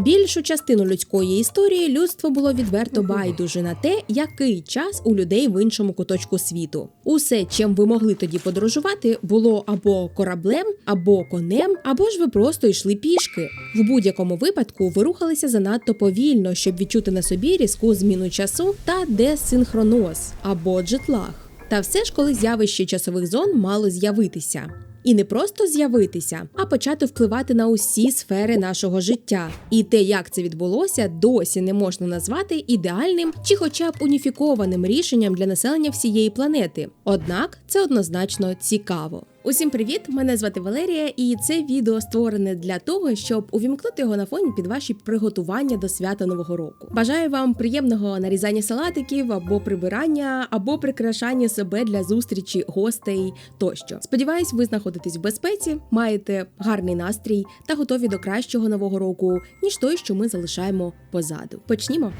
Більшу частину людської історії людство було відверто байдуже на те, який час у людей в іншому куточку світу. Усе, чим ви могли тоді подорожувати, було або кораблем, або конем, або ж ви просто йшли пішки. В будь-якому випадку ви рухалися занадто повільно, щоб відчути на собі різку зміну часу та десинхроноз або джетлаг. Та все ж, коли явище часових зон мало з'явитися. І не просто з'явитися, а почати впливати на усі сфери нашого життя. І те, як це відбулося, досі не можна назвати ідеальним чи, хоча б уніфікованим рішенням для населення всієї планети. Однак це однозначно цікаво. Усім привіт! Мене звати Валерія, і це відео створене для того, щоб увімкнути його на фоні під ваші приготування до свята Нового року. Бажаю вам приємного нарізання салатиків або прибирання, або прикрашання себе для зустрічі гостей тощо. Сподіваюсь, ви знаходитесь в безпеці, маєте гарний настрій та готові до кращого нового року, ніж той, що ми залишаємо позаду. Почнімо.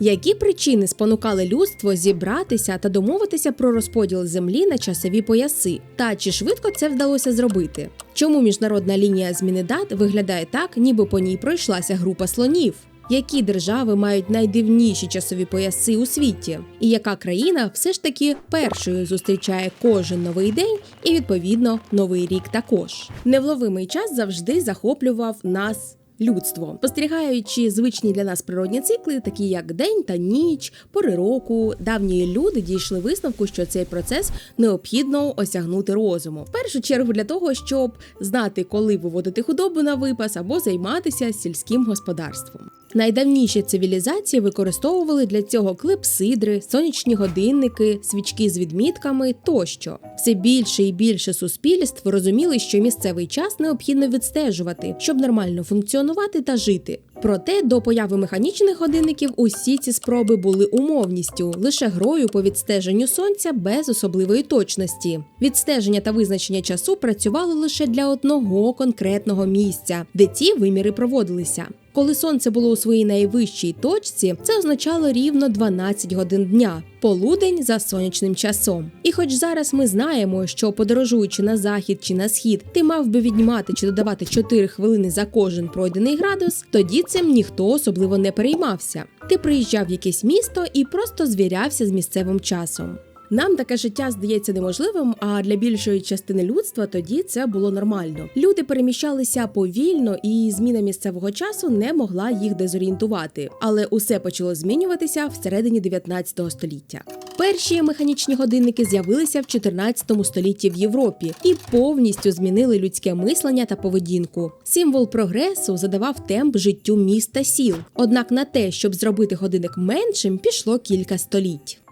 Які причини спонукали людство зібратися та домовитися про розподіл землі на часові пояси? Та чи швидко це вдалося зробити? Чому міжнародна лінія зміни дат виглядає так, ніби по ній пройшлася група слонів? Які держави мають найдивніші часові пояси у світі? І яка країна все ж таки першою зустрічає кожен новий день і відповідно новий рік також? Невловимий час завжди захоплював нас людство, спостерігаючи звичні для нас природні цикли, такі як день та ніч, пори року, давні люди дійшли висновку, що цей процес необхідно осягнути розуму. В першу чергу для того, щоб знати, коли виводити худобу на випас або займатися сільським господарством. Найдавніші цивілізації використовували для цього клепсидри, сонячні годинники, свічки з відмітками тощо. Все більше і більше суспільств розуміли, що місцевий час необхідно відстежувати, щоб нормально функціонувати та жити. Проте до появи механічних годинників усі ці спроби були умовністю, лише грою по відстеженню сонця без особливої точності. Відстеження та визначення часу працювало лише для одного конкретного місця, де ці виміри проводилися. Коли сонце було у своїй найвищій точці, це означало рівно 12 годин дня, полудень за сонячним часом. І хоч зараз ми знаємо, що подорожуючи на захід чи на схід, ти мав би віднімати чи додавати 4 хвилини за кожен пройдений градус, тоді цим ніхто особливо не переймався. Ти приїжджав в якесь місто і просто звірявся з місцевим часом. Нам таке життя здається неможливим, а для більшої частини людства тоді це було нормально. Люди переміщалися повільно, і зміна місцевого часу не могла їх дезорієнтувати. Але усе почало змінюватися всередині 19 століття. Перші механічні годинники з'явилися в 14 столітті в Європі і повністю змінили людське мислення та поведінку. Символ прогресу задавав темп життю міст та сіл. Однак на те, щоб зробити годинник меншим, пішло кілька століть.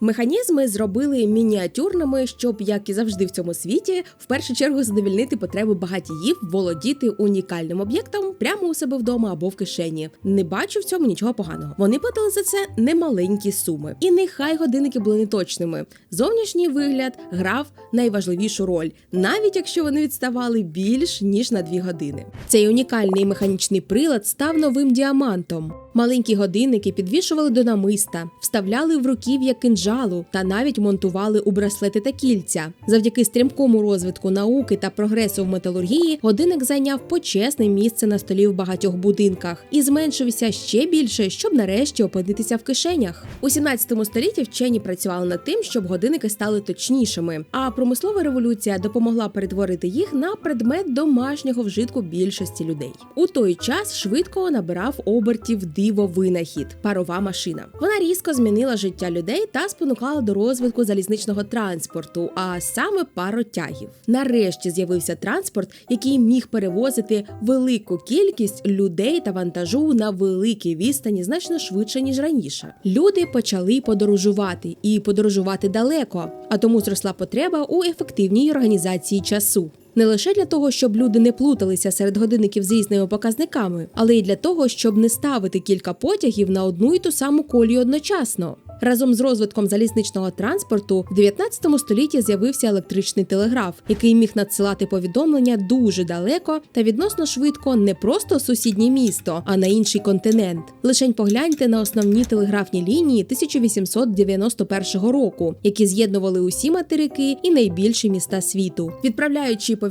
Механізми зробили мініатюрними, щоб, як і завжди в цьому світі, в першу чергу задовільнити потреби багатіїв володіти унікальним об'єктом прямо у себе вдома або в кишені. Не бачу в цьому нічого поганого. Вони платили за це немаленькі суми. І нехай годинники були неточними. Зовнішній вигляд грав найважливішу роль, навіть якщо вони відставали більш ніж на дві години. Цей унікальний механічний прилад став новим діамантом. Маленькі годинники підвішували до намиста, вставляли в руків'я кинджалу та навіть монтували у браслети та кільця. Завдяки стрімкому розвитку науки та прогресу в металургії годинник зайняв почесне місце на столі в багатьох будинках і зменшився ще більше, щоб нарешті опинитися в кишенях. У 17 столітті вчені працювали над тим, щоб годинники стали точнішими. А промислова революція допомогла перетворити їх на предмет домашнього вжитку більшості людей. У той час швидко набирав обертів диво-винахід парова машина. Вона різко змінила життя людей та спонукала до розвитку залізничного транспорту, а саме паротягів. Нарешті з'явився транспорт, який міг перевозити велику кількість людей та вантажу на великій відстані значно швидше ніж раніше. Люди почали подорожувати і подорожувати далеко, а тому зросла потреба у ефективній організації часу. Не лише для того, щоб люди не плуталися серед годинників з різними показниками, але й для того, щоб не ставити кілька потягів на одну і ту саму колію одночасно. Разом з розвитком залізничного транспорту в 19 столітті з'явився електричний телеграф, який міг надсилати повідомлення дуже далеко та відносно швидко не просто у сусіднє місто, а на інший континент. Лишень погляньте на основні телеграфні лінії 1891 року, які з'єднували усі материки і найбільші міста світу. Відправляючи повідомлення,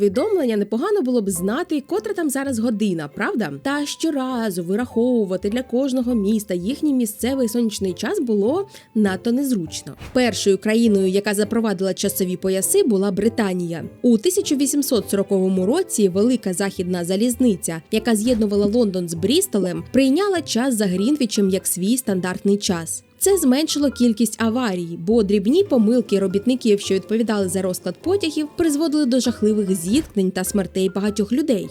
непогано було б знати, котра там зараз година, правда? Та щоразу вираховувати для кожного міста їхній місцевий сонячний час було надто незручно. Першою країною, яка запровадила часові пояси, була Британія. У 1840 році велика західна залізниця, яка з'єднувала Лондон з Брістолем, прийняла час за Грінвічем як свій стандартний час. Це зменшило кількість аварій, бо дрібні помилки робітників, що відповідали за розклад потягів, призводили до жахливих зіткнень та смертей багатьох людей.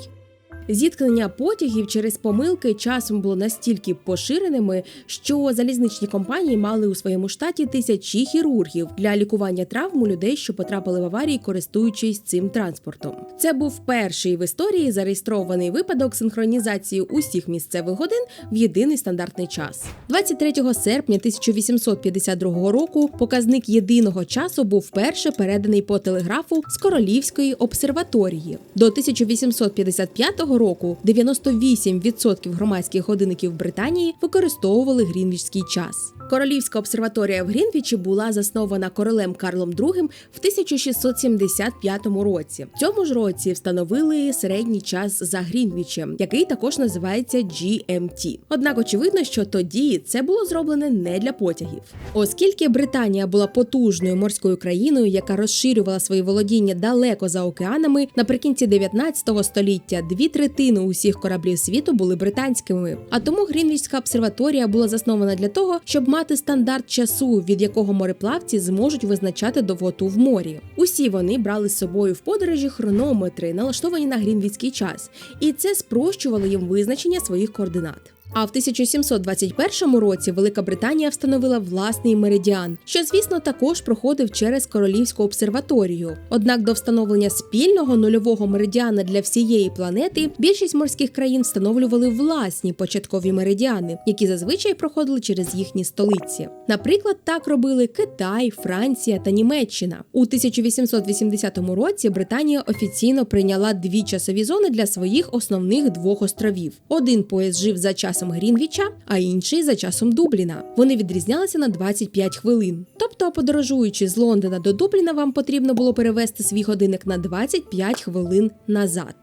Зіткнення потягів через помилки часом було настільки поширеними, що залізничні компанії мали у своєму штаті тисячі хірургів для лікування травм у людей, що потрапили в аварії, користуючись цим транспортом. Це був перший в історії зареєстрований випадок синхронізації усіх місцевих годин в єдиний стандартний час. 23 серпня 1852 року показник єдиного часу був вперше переданий по телеграфу з королівської обсерваторії. До 1855 року 98% громадських годинників Британії використовували грінвічський час. Королівська обсерваторія в Грінвічі була заснована королем Карлом II в 1675 році. В цьому ж році встановили середній час за Грінвічем, який також називається GMT. Однак очевидно, що тоді це було зроблене не для потягів. Оскільки Британія була потужною морською країною, яка розширювала свої володіння далеко за океанами, наприкінці 19 століття дві третини усіх кораблів світу були британськими. А тому Грінвічська обсерваторія була заснована для того, щоб мати стандарт часу, від якого мореплавці зможуть визначати довготу в морі. Усі вони брали з собою в подорожі хронометри, налаштовані на грінвіцький час, і це спрощувало їм визначення своїх координат. А в 1721 році Велика Британія встановила власний меридіан, що, звісно, також проходив через королівську обсерваторію. Однак до встановлення спільного нульового меридіана для всієї планети більшість морських країн встановлювали власні початкові меридіани, які зазвичай проходили через їхні столиці. Наприклад, так робили Китай, Франція та Німеччина. У 1880 році Британія офіційно прийняла дві часові зони для своїх основних двох островів. Один пояс жив за часом Грінвіча, а інший за часом Дубліна. Вони відрізнялися на 25 хвилин. Тобто, подорожуючи з Лондона до Дубліна, вам потрібно було перевести свій годинник на 25 хвилин назад.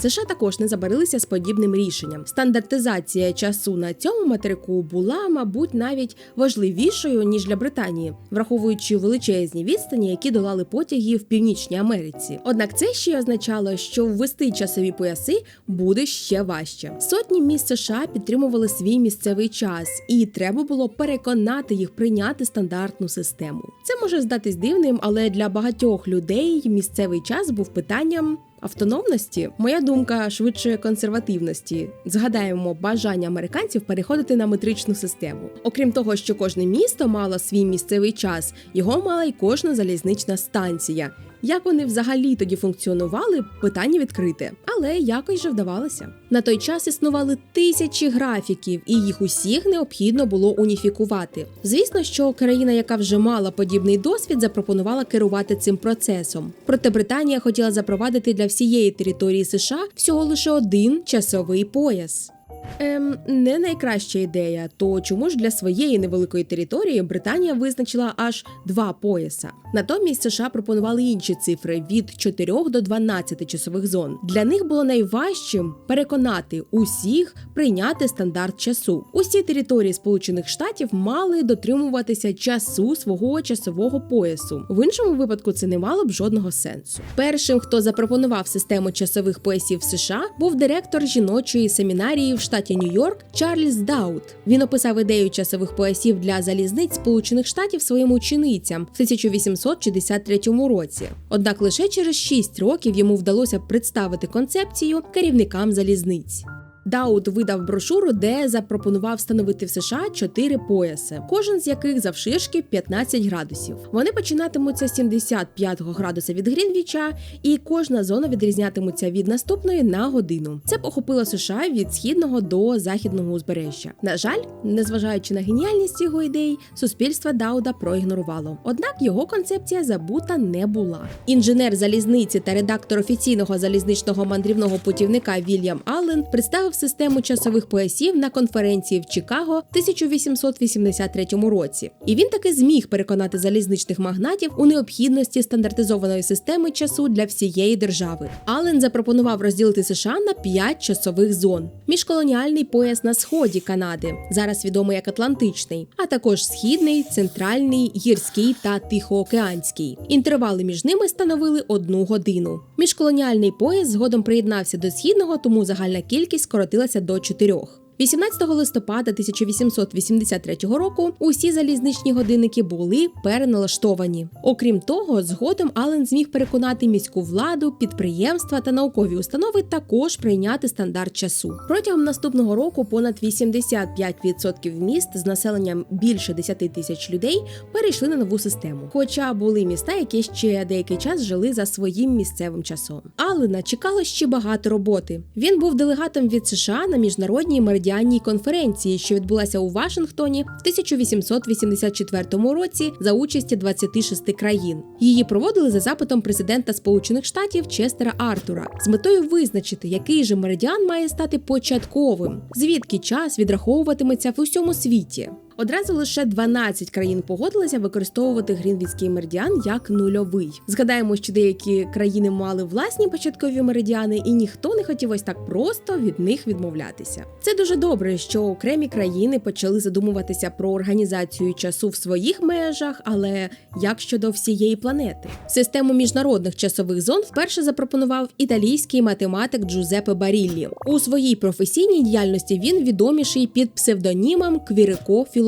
США також не забарилися з подібним рішенням. Стандартизація часу на цьому материку була, мабуть, навіть важливішою ніж для Британії, враховуючи величезні відстані, які долали потяги в північній Америці. Однак це ще й означало, що ввести часові пояси буде ще важче. Сотні міст США підтримували свій місцевий час, і треба було переконати їх прийняти стандартну систему. Це може здатись дивним, але для багатьох людей місцевий час був питанням. Автономності, моя думка швидше консервативності. Згадаємо бажання американців переходити на метричну систему. Окрім того, що кожне місто мало свій місцевий час, його мала й кожна залізнична станція. Як вони взагалі тоді функціонували, питання відкрите, але якось же вдавалося. На той час існували тисячі графіків, і їх усіх необхідно було уніфікувати. Звісно, що країна, яка вже мала подібний досвід, запропонувала керувати цим процесом. Проте Британія хотіла запровадити для всієї території США всього лише один часовий пояс. Ем, не найкраща ідея. То чому ж для своєї невеликої території Британія визначила аж два пояса? Натомість США пропонували інші цифри від 4 до 12 часових зон. Для них було найважчим переконати усіх прийняти стандарт часу. Усі території Сполучених Штатів мали дотримуватися часу свого часового поясу. В іншому випадку це не мало б жодного сенсу. Першим, хто запропонував систему часових поясів США, був директор жіночої семінарії в штаті Нью-Йорк Чарльз Даут. Він описав ідею часових поясів для залізниць Сполучених Штатів своїм ученицям в 1863 році. Однак лише через 6 років йому вдалося представити концепцію керівникам залізниць. Даут видав брошуру, де запропонував встановити в США чотири пояси, кожен з яких завширшки 15 градусів. Вони починатимуться з 75 градуса від Грінвіча, і кожна зона відрізнятиметься від наступної на годину. Це б охопило США від східного до західного узбережжя. На жаль, незважаючи на геніальність його ідей, суспільство Дауда проігнорувало. Однак його концепція забута не була. Інженер залізниці та редактор офіційного залізничного мандрівного путівника Вільям Аллен представив систему часових поясів на конференції в Чикаго в 1883 році. І він таки зміг переконати залізничних магнатів у необхідності стандартизованої системи часу для всієї держави. Аллен запропонував розділити США на п'ять часових зон: міжколоніальний пояс на сході Канади, зараз відомий як Атлантичний, а також східний, центральний, гірський та тихоокеанський. Інтервали між ними становили одну годину. Міжколоніальний пояс згодом приєднався до східного, тому загальна кількість скоротилася до чотирьох. 18 листопада 1883 року усі залізничні годинники були переналаштовані. Окрім того, згодом Ален зміг переконати міську владу, підприємства та наукові установи також прийняти стандарт часу. Протягом наступного року понад 85% міст з населенням більше 10 тисяч людей перейшли на нову систему. Хоча були міста, які ще деякий час жили за своїм місцевим часом. Алена чекало ще багато роботи. Він був делегатом від США на міжнародній меридіанній конференції, що відбулася у Вашингтоні в 1884 році за участі 26 країн. Її проводили за запитом президента Сполучених Штатів Честера Артура з метою визначити, який же меридіан має стати початковим, звідки час відраховуватиметься в усьому світі. Одразу лише 12 країн погодилися використовувати Грінвіцький меридіан як нульовий. Згадаємо, що деякі країни мали власні початкові меридіани, і ніхто не хотів ось так просто від них відмовлятися. Це дуже добре, що окремі країни почали задумуватися про організацію часу в своїх межах, але як щодо всієї планети, систему міжнародних часових зон вперше запропонував італійський математик Джузеппе Баріллі. У своїй професійній діяльності він відоміший під псевдонімом Квірико Філопанті.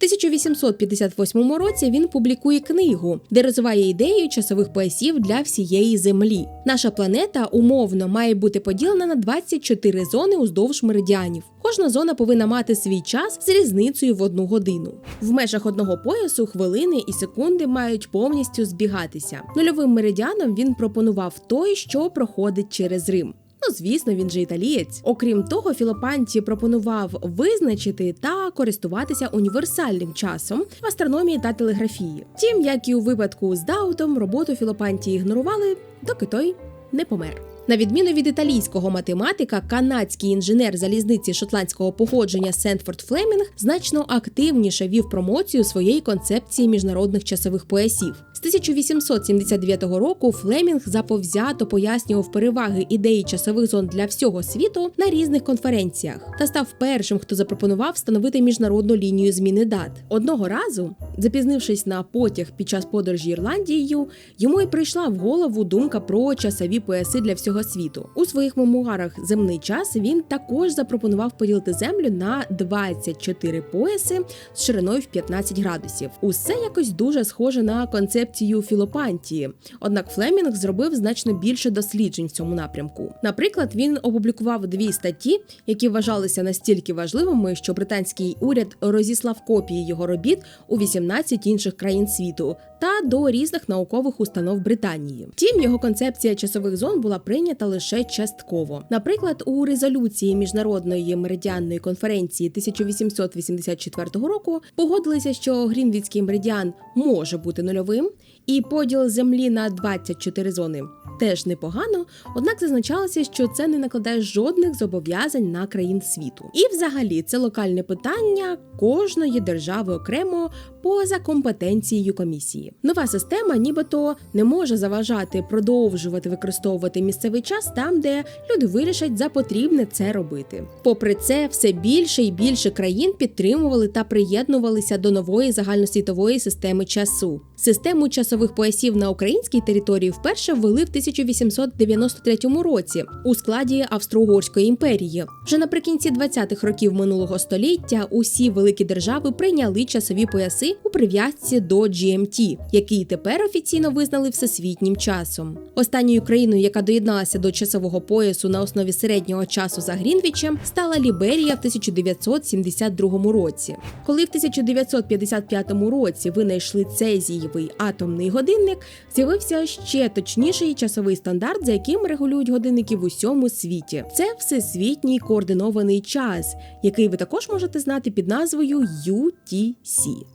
В 1858 році він публікує книгу, де розвиває ідею часових поясів для всієї землі. Наша планета умовно має бути поділена на 24 зони уздовж меридіанів. Кожна зона повинна мати свій час з різницею в одну годину. В межах одного поясу хвилини і секунди мають повністю збігатися. Нульовим меридіаном він пропонував той, що проходить через Рим. Ну, звісно, він же італієць. Окрім того, Філопанті пропонував визначити та користуватися універсальним часом в астрономії та телеграфії. Втім, як і у випадку з Даутом, роботу Філопанті ігнорували, доки той не помер. На відміну від італійського математика, канадський інженер залізниці шотландського походження Сентфорд Флемінг значно активніше вів промоцію своєї концепції міжнародних часових поясів. З 1879 року Флемінг заповзято пояснював переваги ідеї часових зон для всього світу на різних конференціях та став першим, хто запропонував встановити міжнародну лінію зміни дат. Одного разу, запізнившись на потяг під час подорожі Ірландією, йому й прийшла в голову думка про часові пояси для всього світу. У своїх мемуарах Земний час він також запропонував поділити землю на 24 пояси з шириною в 15 градусів. Усе якось дуже схоже на концепцію філопантії. Однак Флемінг зробив значно більше досліджень в цьому напрямку. Наприклад, він опублікував дві статті, які вважалися настільки важливими, що британський уряд розіслав копії його робіт у 18 інших країн світу та до різних наукових установ Британії. Втім, його концепція часових зон була прийнята лише частково. Наприклад, у резолюції міжнародної меридіанної конференції 1884 року погодилися, що Грінвіцький меридіан може бути нульовим, і поділ землі на 24 зони теж непогано, однак зазначалося, що це не накладає жодних зобов'язань на країн світу. І, взагалі, це локальне питання кожної держави окремо поза компетенцією комісії. Нова система, нібито не може заважати продовжувати використовувати місцевий час там, де люди вирішать за потрібне це робити. Попри це, все більше і більше країн підтримували та приєднувалися до нової загальносвітової системи часу. Систему часових поясів на українській території вперше ввели в 1893 році у складі Австро-Угорської імперії. Вже наприкінці 20-х років минулого століття усі великі держави прийняли часові пояси у прив'язці до GMT, який тепер офіційно визнали всесвітнім часом. Останньою країною, яка доєдналася до часового поясу на основі середнього часу за Грінвічем, стала Ліберія в 1972 році. Коли в 1955 році винайшли цезієвий атомний годинник, з'явився ще точніший часовий стандарт, за яким регулюють годинники в усьому світі. Це всесвітній координований час, який ви також можете знати під назвою UTC.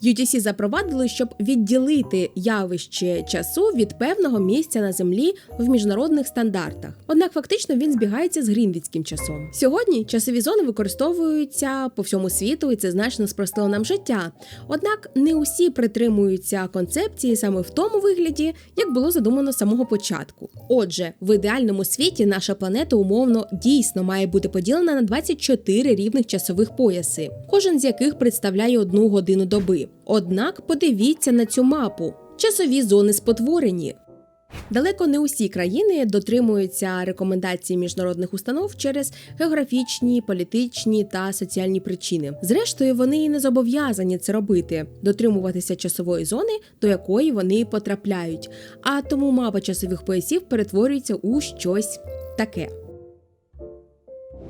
UTC запровадили, щоб відділити явище часу від певного місця на землі в міжнародних стандартах. Однак фактично він збігається з грінвіцьким часом. Сьогодні часові зони використовуються по всьому світу, і це значно спростило нам життя. Однак не усі притримуються концепції саме в тому вигляді, як було задумано з самого початку. Отже, в ідеальному світі наша планета умовно дійсно має бути поділена на 24 рівних часових пояси, кожен з яких представляє одну годину доби. Однак подивіться на цю мапу. Часові зони спотворені. Далеко не усі країни дотримуються рекомендацій міжнародних установ через географічні, політичні та соціальні причини. Зрештою, вони і не зобов'язані це робити, дотримуватися часової зони, до якої вони потрапляють. А тому мапа часових поясів перетворюється у щось таке.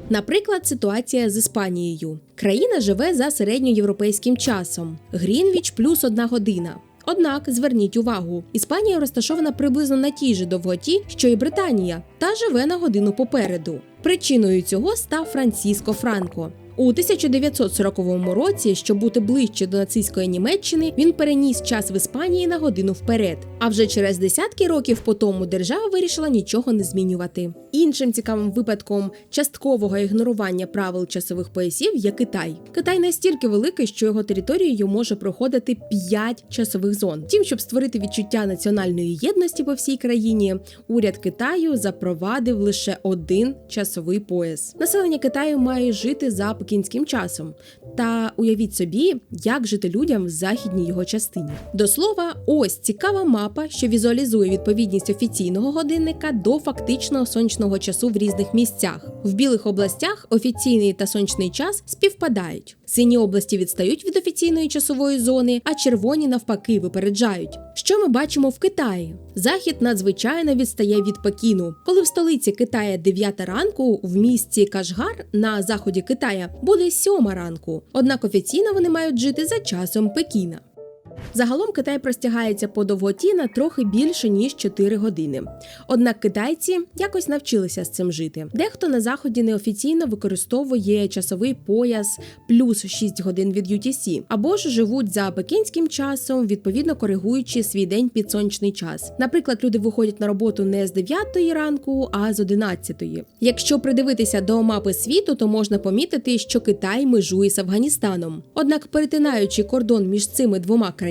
Наприклад, ситуація з Іспанією. Країна живе за середньоєвропейським часом. Грінвіч плюс одна година. Однак зверніть увагу, Іспанія розташована приблизно на тій же довготі, що і Британія, та живе на годину попереду. Причиною цього став Франциско Франко. У 1940 році, щоб бути ближче до нацистської Німеччини, він переніс час в Іспанії на годину вперед. А вже через десятки років по тому держава вирішила нічого не змінювати. Іншим цікавим випадком часткового ігнорування правил часових поясів є Китай. Китай настільки великий, що його територією може проходити 5 часових зон. Втім, щоб створити відчуття національної єдності по всій країні, уряд Китаю запровадив лише один часовий пояс. Населення Китаю має жити за пекінським часом. Та уявіть собі, як жити людям в західній його частині. До слова, ось цікава мапа, що візуалізує відповідність офіційного годинника до фактичного сонячного часу в різних місцях. В білих областях офіційний та сонячний час співпадають. Сині області відстають від офіційної часової зони, а червоні навпаки випереджають. Що ми бачимо в Китаї? Захід надзвичайно відстає від Пекіну. Коли в столиці Китая 9 ранку, в місті Кашгар на заході Китая буде 7 ранку. Однак офіційно вони мають жити за часом Пекіна. Загалом Китай простягається по довготі на трохи більше ніж 4 години. Однак китайці якось навчилися з цим жити. Дехто на заході неофіційно використовує часовий пояс плюс 6 годин від UTC, або ж живуть за пекінським часом, відповідно коригуючи свій день під сонячний час. Наприклад, люди виходять на роботу не з 9 ранку, а з 11. Якщо придивитися до мапи світу, то можна помітити, що Китай межує з Афганістаном. Однак, перетинаючи кордон між цими двома країнами,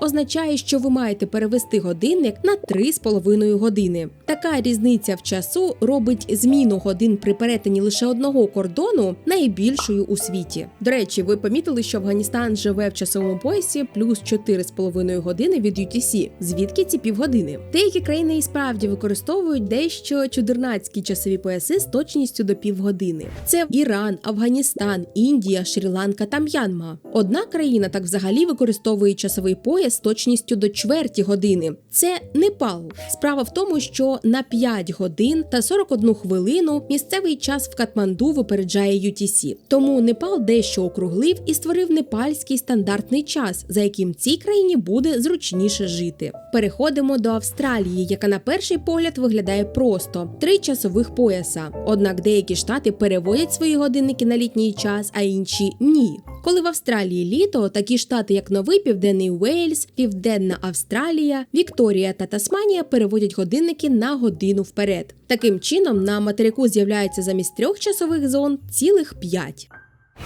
означає, що ви маєте перевести годинник на 3,5 години. Така різниця в часу робить зміну годин при перетині лише одного кордону найбільшою у світі. До речі, ви помітили, що Афганістан живе в часовому поясі плюс 4,5 години від UTC. Звідки ці півгодини? Деякі країни і справді використовують дещо чудернацькі часові пояси з точністю до півгодини. Це Іран, Афганістан, Індія, Шрі-Ланка та М'янма. Одна країна так взагалі використовує часовий пояс з точністю до чверті години. Це Непал. Справа в тому, що на 5 годин та 41 хвилину місцевий час в Катманду випереджає UTC. Тому Непал дещо округлив і створив непальський стандартний час, за яким цій країні буде зручніше жити. Переходимо до Австралії, яка на перший погляд виглядає просто три часових пояса. Однак деякі штати переводять свої годинники на літній час, а інші ні. Коли в Австралії літо, такі штати, як Новий Південний Уельс, Південна Австралія, Вікторія та Тасманія переводять годинники на годину вперед. Таким чином, на материку з'являється замість трьох часових зон цілих п'ять.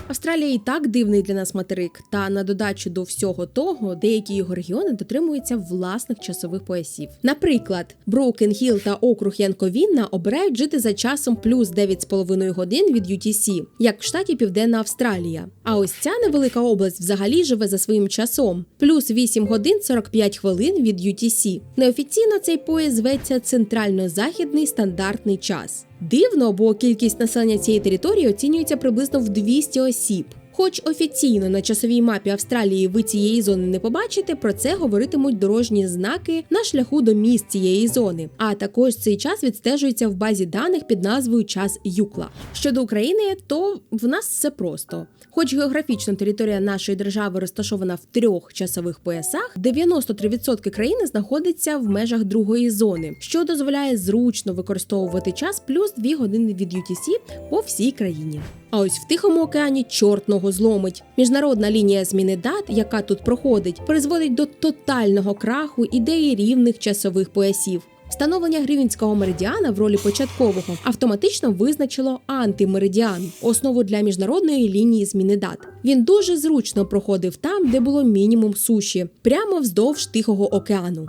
Австралія і так дивний для нас материк, та на додачу до всього того, деякі його регіони дотримуються власних часових поясів. Наприклад, Броукен Хіл та округ Янковінна обирають жити за часом плюс 9,5 годин від UTC, як в штаті Південна Австралія. А ось ця невелика область взагалі живе за своїм часом, плюс 8 годин 45 хвилин від UTC. Неофіційно цей пояс зветься центрально-західний стандартний час. Дивно, бо кількість населення цієї території оцінюється приблизно в 200 осіб. Хоч офіційно на часовій мапі Австралії ви цієї зони не побачите, про це говоритимуть дорожні знаки на шляху до місць цієї зони. А також цей час відстежується в базі даних під назвою Час Юкла. Щодо України, то в нас все просто. Хоч географічно територія нашої держави розташована в трьох часових поясах, 93% країни знаходиться в межах другої зони, що дозволяє зручно використовувати час плюс 2 години від UTC по всій країні. А ось в Тихому океані чорт ногу зломить. Міжнародна лінія зміни дат, яка тут проходить, призводить до тотального краху ідеї рівних часових поясів. Встановлення гривінського меридіана в ролі початкового автоматично визначило антимеридіан, основу для міжнародної лінії зміни дат. Він дуже зручно проходив там, де було мінімум суші, прямо вздовж Тихого океану.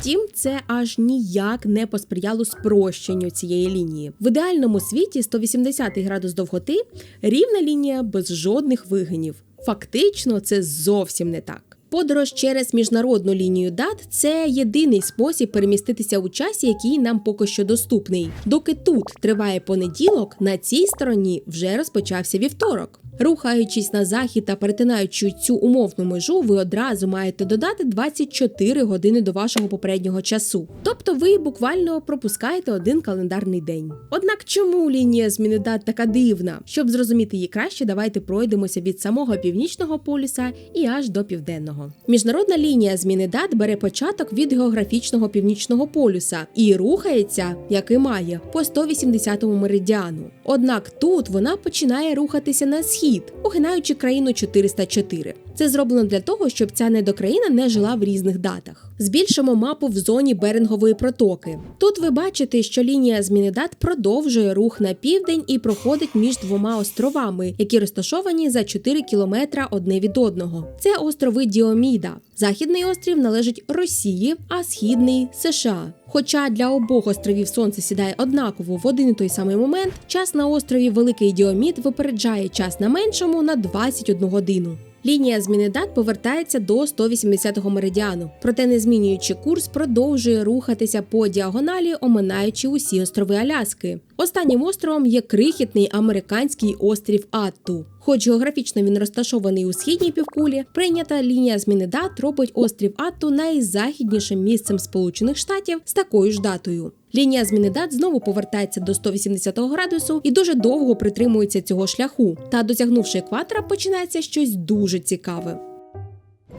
Втім, це аж ніяк не посприяло спрощенню цієї лінії. В ідеальному світі 180 градус довготи рівна лінія без жодних вигинів. Фактично, це зовсім не так. Подорож через міжнародну лінію дат це єдиний спосіб переміститися у часі, який нам поки що доступний. Доки тут триває понеділок, на цій стороні вже розпочався вівторок. Рухаючись на захід та перетинаючи цю умовну межу, ви одразу маєте додати 24 години до вашого попереднього часу. Тобто ви буквально пропускаєте один календарний день. Однак чому лінія зміни дат така дивна? Щоб зрозуміти її краще, давайте пройдемося від самого північного полюса і аж до південного. Міжнародна лінія зміни дат бере початок від географічного північного полюса і рухається, як і має, по 180-му меридіану. Однак тут вона починає рухатися на схід, огинаючи країну 404. Це зроблено для того, щоб ця недокраїна не жила в різних датах. Збільшимо мапу в зоні Берингової протоки. Тут ви бачите, що лінія зміни дат продовжує рух на південь і проходить між двома островами, які розташовані за 4 кілометра одне від одного. Це острови Діоміда. Західний острів належить Росії, а східний США. Хоча для обох островів сонце сідає однаково в один і той самий момент, час на острові Великий Діомід випереджає час на меншому на 21 годину. Лінія зміни дат повертається до 180-го меридіану, проте не змінюючи курс, продовжує рухатися по діагоналі, оминаючи усі острови Аляски. Останнім островом є крихітний американський острів Атту. Хоч географічно він розташований у східній півкулі, прийнята лінія зміни дат робить острів Атту найзахіднішим місцем Сполучених Штатів з такою ж датою. Лінія зміни дат знову повертається до 180 градусу і дуже довго притримується цього шляху. Та досягнувши екватора, починається щось дуже цікаве.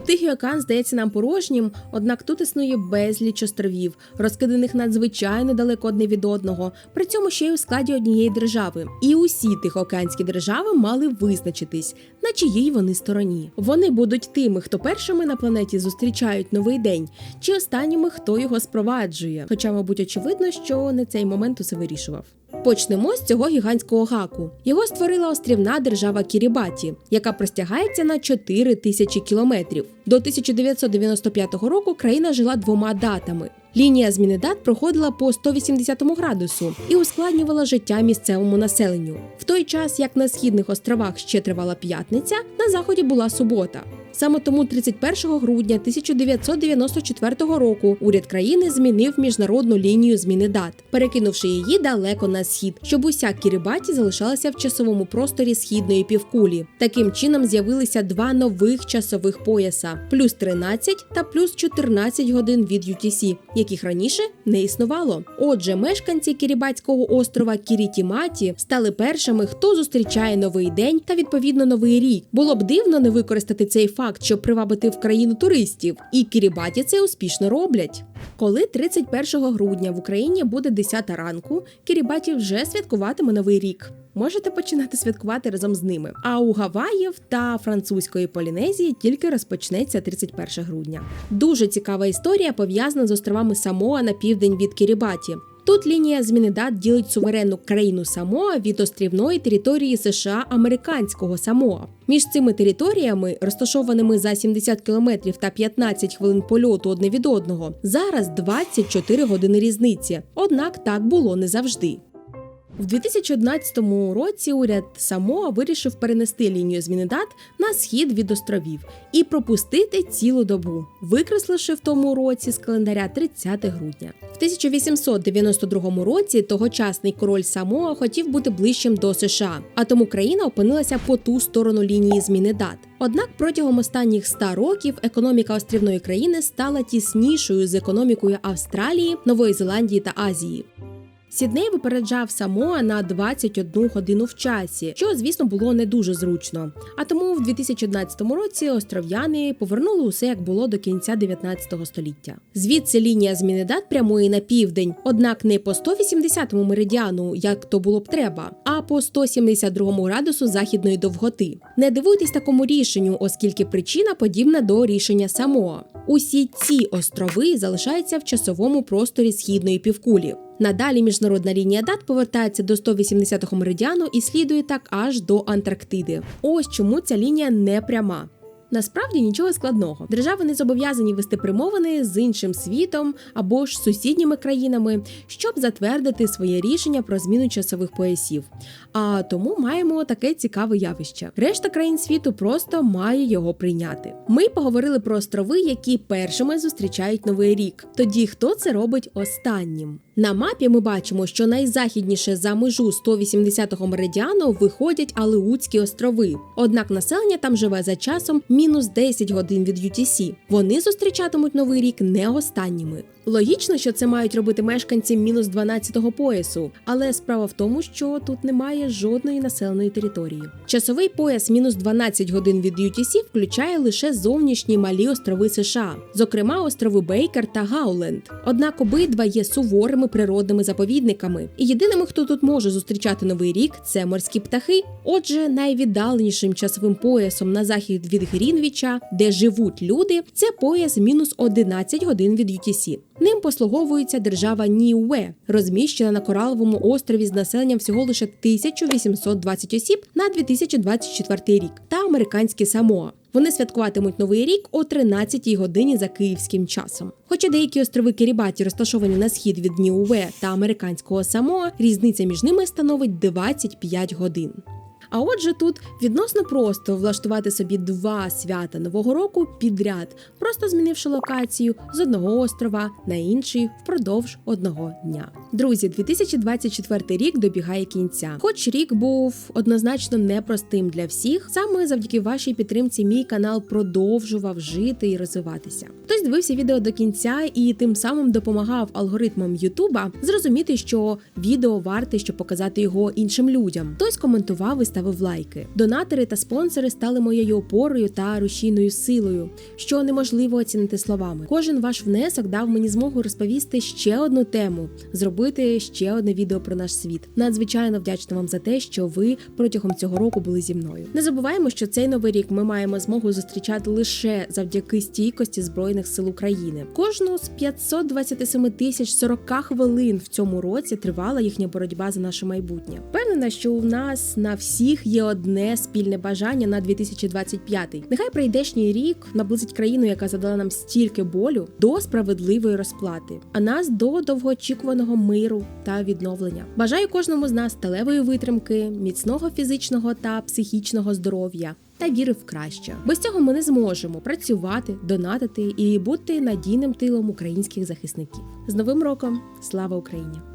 Тихий океан здається нам порожнім, однак тут існує безліч островів, розкиданих надзвичайно далеко одне від одного, при цьому ще й у складі однієї держави. І усі тихоокеанські держави мали визначитись, на чиїй вони стороні. Вони будуть тими, хто першими на планеті зустрічають новий день, чи останніми, хто його спроваджує. Хоча, мабуть, очевидно, що не цей момент усе вирішував. Почнемо з цього гігантського гаку. Його створила острівна держава Кірібаті, яка простягається на 4 тисячі кілометрів. До 1995 року країна жила двома датами. Лінія зміни дат проходила по 180 градусу і ускладнювала життя місцевому населенню. В той час, як на східних островах ще тривала п'ятниця, на заході була субота. Саме тому 31 грудня 1994 року уряд країни змінив міжнародну лінію зміни дат, перекинувши її далеко на схід, щоб уся Кірибаті залишалася в часовому просторі східної півкулі. Таким чином з'явилися два нових часових пояса: плюс 13 та плюс 14 годин від UTC, яких раніше не існувало. Отже, мешканці Кірібатського острова Кірітіматі стали першими, хто зустрічає новий день та відповідно новий рік. Було б дивно не використати цей факт, щоб привабити в країну туристів, і Кірібаті це успішно роблять. Коли 31 грудня в Україні буде 10 ранку, Кірібаті вже святкуватиме новий рік. Можете починати святкувати разом з ними. А у Гаваїв та французької Полінезії тільки розпочнеться 31 грудня. Дуже цікава історія пов'язана з островами Самоа на південь від Кірібаті. Тут лінія зміни дат ділить суверенну країну Самоа від острівної території США американського Самоа. Між цими територіями, розташованими за 70 кілометрів та 15 хвилин польоту одне від одного, зараз 24 години різниці. Однак так було не завжди. В 2011 році уряд Самоа вирішив перенести лінію зміни дат на схід від островів і пропустити цілу добу, викресливши в тому році з календаря 30 грудня. В 1892 році тогочасний король Самоа хотів бути ближчим до США, а тому країна опинилася по ту сторону лінії зміни дат. Однак протягом останніх 100 років економіка острівної країни стала тіснішою з економікою Австралії, Нової Зеландії та Азії. Сідней випереджав Самоа на 21 годину в часі, що, звісно, було не дуже зручно. А тому в 2011 році остров'яни повернули усе як було до кінця 19 століття. Звідси лінія зміни дат прямує на південь, однак не по 180-му меридіану, як то було б треба, а по 172 градусу західної довготи. Не дивуйтесь такому рішенню, оскільки причина подібна до рішення Самоа. Усі ці острови залишаються в часовому просторі східної півкулі. Надалі міжнародна лінія дат повертається до 180-го меридіану і слідує так аж до Антарктиди. Ось чому ця лінія не пряма. Насправді нічого складного. Держави не зобов'язані вести примовини з іншим світом або ж сусідніми країнами, щоб затвердити своє рішення про зміну часових поясів. А тому маємо таке цікаве явище. Решта країн світу просто має його прийняти. Ми поговорили про острови, які першими зустрічають новий рік. Тоді хто це робить останнім? На мапі ми бачимо, що найзахідніше за межу 180-го меридіану виходять Алеутські острови. Однак населення там живе за часом мінус 10 годин від UTC. Вони зустрічатимуть новий рік не останніми. Логічно, що це мають робити мешканці мінус 12-го поясу, але справа в тому, що тут немає жодної населеної території. Часовий пояс мінус 12 годин від UTC включає лише зовнішні малі острови США, зокрема острови Бейкер та Гауленд. Однак обидва є суворими природними заповідниками, і єдиними, хто тут може зустрічати новий рік, це морські птахи. Отже, найвіддаленішим часовим поясом на захід від Грінвіча, де живуть люди, це пояс мінус 11 годин від UTC. Ним послуговується держава Ніуе, розміщена на кораловому острові з населенням всього лише 1820 осіб на 2024 рік, та американське Самоа. Вони святкуватимуть новий рік о 13-й годині за київським часом. Хоча деякі острови Кірібаті розташовані на схід від Ніуве та американського Самоа, різниця між ними становить 25 годин. А отже, тут відносно просто влаштувати собі два свята нового року підряд, просто змінивши локацію з одного острова на інший впродовж одного дня. Друзі, 2024 рік добігає кінця. Хоч рік був однозначно непростим для всіх, саме завдяки вашій підтримці мій канал продовжував жити і розвиватися. Хтось дивився відео до кінця і тим самим допомагав алгоритмам Ютуба зрозуміти, що відео варте, щоб показати його іншим людям. Хтось коментував і ставив лайки. Донатори та спонсори стали моєю опорою та рушійною силою, що неможливо оцінити словами. Кожен ваш внесок дав мені змогу розповісти ще одну тему, зробити ще одне відео про наш світ. Надзвичайно вдячна вам за те, що ви протягом цього року були зі мною. Не забуваємо, що цей новий рік ми маємо змогу зустрічати лише завдяки стійкості збройних сил України. Кожну з 527 тисяч 40 хвилин в цьому році тривала їхня боротьба за наше майбутнє. Впевнена, що у нас на всіх є одне спільне бажання на 2025. Нехай прийдешній рік наблизить країну, яка задала нам стільки болю, до справедливої розплати, а нас до довгоочікуваного миру та відновлення. Бажаю кожному з нас сталевої витримки, міцного фізичного та психічного здоров'я. Та віри в краще. Без цього ми не зможемо працювати, донатити і бути надійним тилом українських захисників. З Новим роком! Слава Україні!